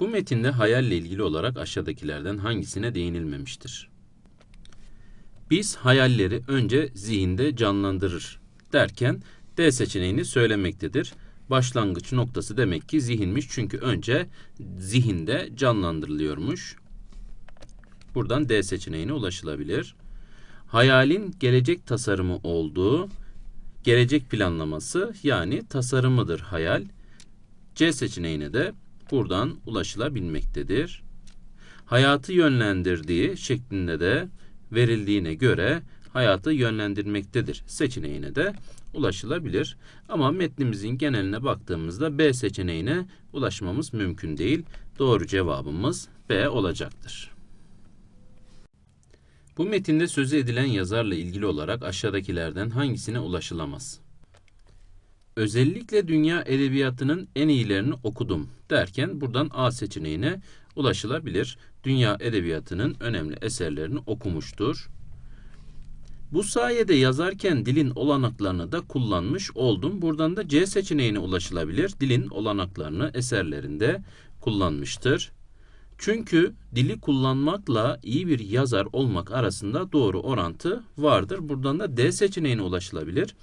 Bu metinde hayalle ilgili olarak aşağıdakilerden hangisine değinilmemiştir? Biz hayalleri önce zihinde canlandırır derken D seçeneğini söylemektedir. Başlangıç noktası demek ki zihinmiş çünkü önce zihinde canlandırılıyormuş. Buradan D seçeneğine ulaşılabilir. Hayalin gelecek tasarımı olduğu gelecek planlaması yani tasarımıdır hayal. C seçeneğine de buradan ulaşılabilmektedir. Hayatı yönlendirdiği şeklinde de verildiğine göre hayatı yönlendirmektedir seçeneğine de ulaşılabilir. Ama metnimizin geneline baktığımızda B seçeneğine ulaşmamız mümkün değil. Doğru cevabımız B olacaktır. Bu metinde sözü edilen yazarla ilgili olarak aşağıdakilerden hangisine ulaşılamaz? Özellikle dünya edebiyatının en iyilerini okudum derken buradan A seçeneğine ulaşılabilir. Dünya edebiyatının önemli eserlerini okumuştur. Bu sayede yazarken dilin olanaklarını da kullanmış oldum. Buradan da C seçeneğine ulaşılabilir. Dilin olanaklarını eserlerinde kullanmıştır. Çünkü dili kullanmakla iyi bir yazar olmak arasında doğru orantı vardır. Buradan da D seçeneğine ulaşılabilir.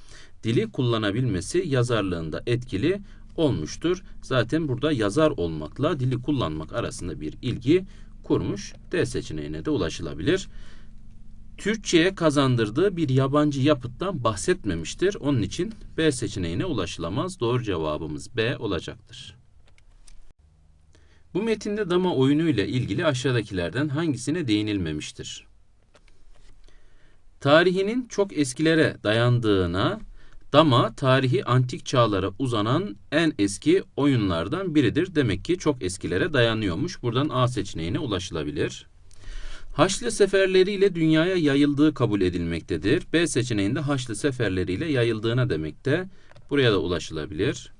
Dili kullanabilmesi yazarlığında etkili olmuştur. Zaten burada yazar olmakla dili kullanmak arasında bir ilgi kurmuş. D seçeneğine de ulaşılabilir. Türkçe'ye kazandırdığı bir yabancı yapıttan bahsetmemiştir. Onun için B seçeneğine ulaşılamaz. Doğru cevabımız B olacaktır. Bu metinde dama oyunu ile ilgili aşağıdakilerden hangisine değinilmemiştir? Tarihinin çok eskilere dayandığına, dama tarihi antik çağlara uzanan en eski oyunlardan biridir. Demek ki çok eskilere dayanıyormuş. Buradan A seçeneğine ulaşılabilir. Haçlı seferleriyle dünyaya yayıldığı kabul edilmektedir. B seçeneğinde Haçlı seferleriyle yayıldığına demekte. Buraya da ulaşılabilir.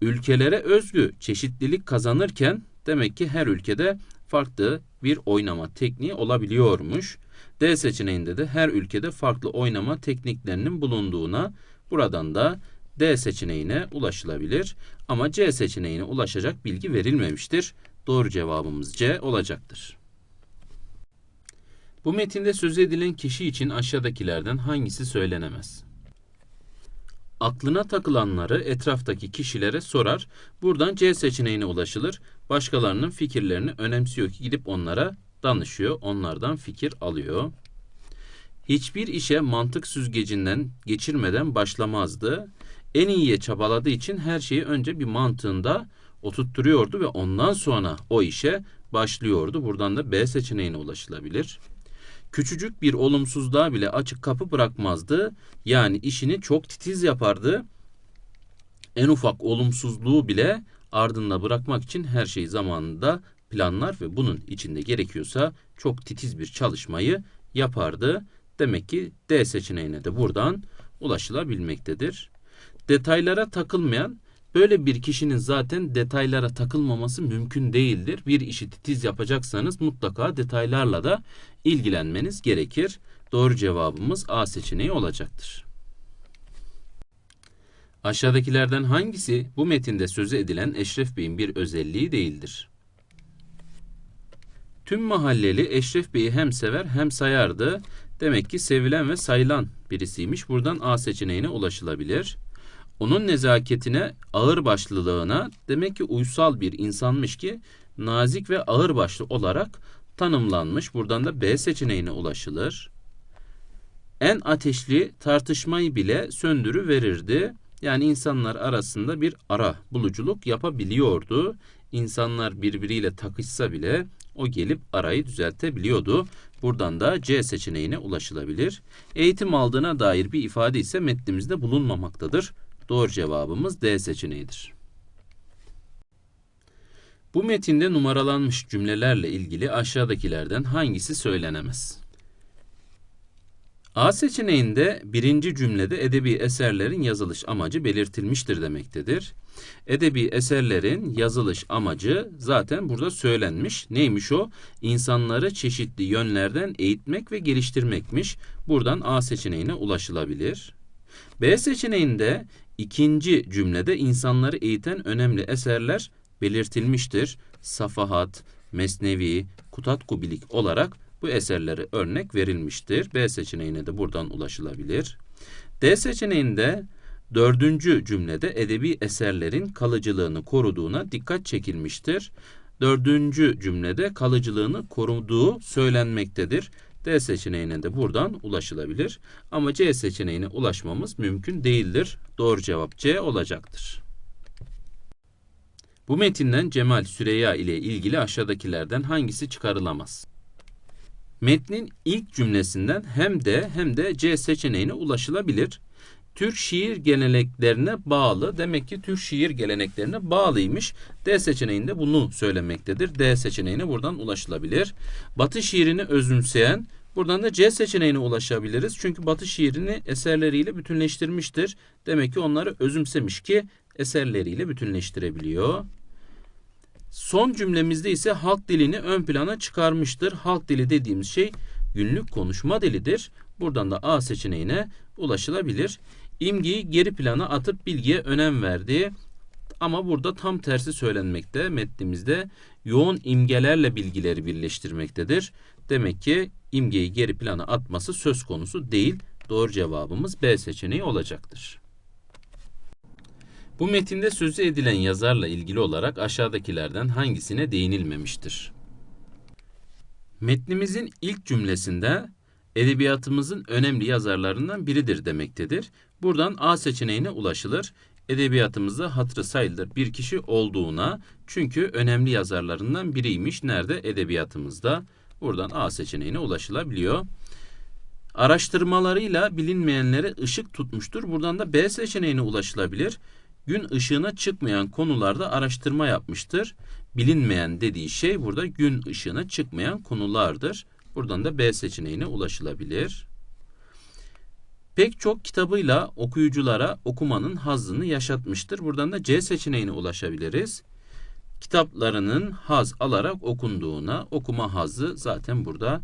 Ülkelere özgü çeşitlilik kazanırken demek ki her ülkede farklı bir oynama tekniği olabiliyormuş. D seçeneğinde de her ülkede farklı oynama tekniklerinin bulunduğuna buradan da D seçeneğine ulaşılabilir. Ama C seçeneğine ulaşacak bilgi verilmemiştir. Doğru cevabımız C olacaktır. Bu metinde söz edilen kişi için aşağıdakilerden hangisi söylenemez? Aklına takılanları etraftaki kişilere sorar. Buradan C seçeneğine ulaşılır. Başkalarının fikirlerini önemsiyor ki gidip onlara danışıyor. Onlardan fikir alıyor. Hiçbir işe mantık süzgecinden geçirmeden başlamazdı. En iyiye çabaladığı için her şeyi önce bir mantığında oturtturuyordu ve ondan sonra o işe başlıyordu. Buradan da B seçeneğine ulaşılabilir küçücük bir olumsuzluğa bile açık kapı bırakmazdı. Yani işini çok titiz yapardı. En ufak olumsuzluğu bile ardında bırakmak için her şeyi zamanında planlar ve bunun içinde gerekiyorsa çok titiz bir çalışmayı yapardı. Demek ki D seçeneğine de buradan ulaşılabilmektedir. Detaylara takılmayan Böyle bir kişinin zaten detaylara takılmaması mümkün değildir. Bir işi titiz yapacaksanız mutlaka detaylarla da ilgilenmeniz gerekir. Doğru cevabımız A seçeneği olacaktır. Aşağıdakilerden hangisi bu metinde sözü edilen Eşref Bey'in bir özelliği değildir? Tüm mahalleli Eşref Bey'i hem sever hem sayardı. Demek ki sevilen ve sayılan birisiymiş. Buradan A seçeneğine ulaşılabilir. Onun nezaketine, ağır başlılığına demek ki uysal bir insanmış ki nazik ve ağır başlı olarak tanımlanmış. Buradan da B seçeneğine ulaşılır. En ateşli tartışmayı bile söndürü verirdi. Yani insanlar arasında bir ara buluculuk yapabiliyordu. İnsanlar birbiriyle takışsa bile o gelip arayı düzeltebiliyordu. Buradan da C seçeneğine ulaşılabilir. Eğitim aldığına dair bir ifade ise metnimizde bulunmamaktadır. Doğru cevabımız D seçeneğidir. Bu metinde numaralanmış cümlelerle ilgili aşağıdakilerden hangisi söylenemez? A seçeneğinde birinci cümlede edebi eserlerin yazılış amacı belirtilmiştir demektedir. Edebi eserlerin yazılış amacı zaten burada söylenmiş. Neymiş o? İnsanları çeşitli yönlerden eğitmek ve geliştirmekmiş. Buradan A seçeneğine ulaşılabilir. B seçeneğinde ikinci cümlede insanları eğiten önemli eserler belirtilmiştir. Safahat, Mesnevi, Kutat Kubilik olarak bu eserleri örnek verilmiştir. B seçeneğine de buradan ulaşılabilir. D seçeneğinde dördüncü cümlede edebi eserlerin kalıcılığını koruduğuna dikkat çekilmiştir. Dördüncü cümlede kalıcılığını koruduğu söylenmektedir. D seçeneğine de buradan ulaşılabilir. Ama C seçeneğine ulaşmamız mümkün değildir. Doğru cevap C olacaktır. Bu metinden Cemal Süreyya ile ilgili aşağıdakilerden hangisi çıkarılamaz? Metnin ilk cümlesinden hem de hem de C seçeneğine ulaşılabilir. Türk şiir geleneklerine bağlı. Demek ki Türk şiir geleneklerine bağlıymış. D seçeneğinde bunu söylemektedir. D seçeneğine buradan ulaşılabilir. Batı şiirini özümseyen Buradan da C seçeneğine ulaşabiliriz. Çünkü Batı şiirini eserleriyle bütünleştirmiştir. Demek ki onları özümsemiş ki eserleriyle bütünleştirebiliyor. Son cümlemizde ise halk dilini ön plana çıkarmıştır. Halk dili dediğimiz şey günlük konuşma dilidir. Buradan da A seçeneğine ulaşılabilir. İmgeyi geri plana atıp bilgiye önem verdi. Ama burada tam tersi söylenmekte. Metnimizde yoğun imgelerle bilgileri birleştirmektedir. Demek ki imgeyi geri plana atması söz konusu değil. Doğru cevabımız B seçeneği olacaktır. Bu metinde sözü edilen yazarla ilgili olarak aşağıdakilerden hangisine değinilmemiştir? Metnimizin ilk cümlesinde edebiyatımızın önemli yazarlarından biridir demektedir. Buradan A seçeneğine ulaşılır. Edebiyatımızda hatırı sayılır bir kişi olduğuna çünkü önemli yazarlarından biriymiş. Nerede? Edebiyatımızda. Buradan A seçeneğine ulaşılabiliyor. Araştırmalarıyla bilinmeyenlere ışık tutmuştur. Buradan da B seçeneğine ulaşılabilir. Gün ışığına çıkmayan konularda araştırma yapmıştır. Bilinmeyen dediği şey burada gün ışığına çıkmayan konulardır. Buradan da B seçeneğine ulaşılabilir. Pek çok kitabıyla okuyuculara okumanın hazzını yaşatmıştır. Buradan da C seçeneğine ulaşabiliriz. Kitaplarının haz alarak okunduğuna okuma hazzı zaten burada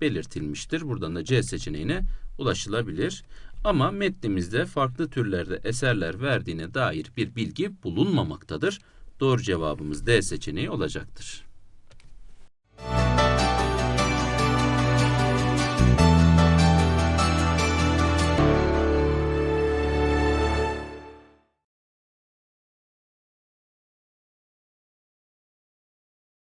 belirtilmiştir. Buradan da C seçeneğine ulaşılabilir. Ama metnimizde farklı türlerde eserler verdiğine dair bir bilgi bulunmamaktadır. Doğru cevabımız D seçeneği olacaktır.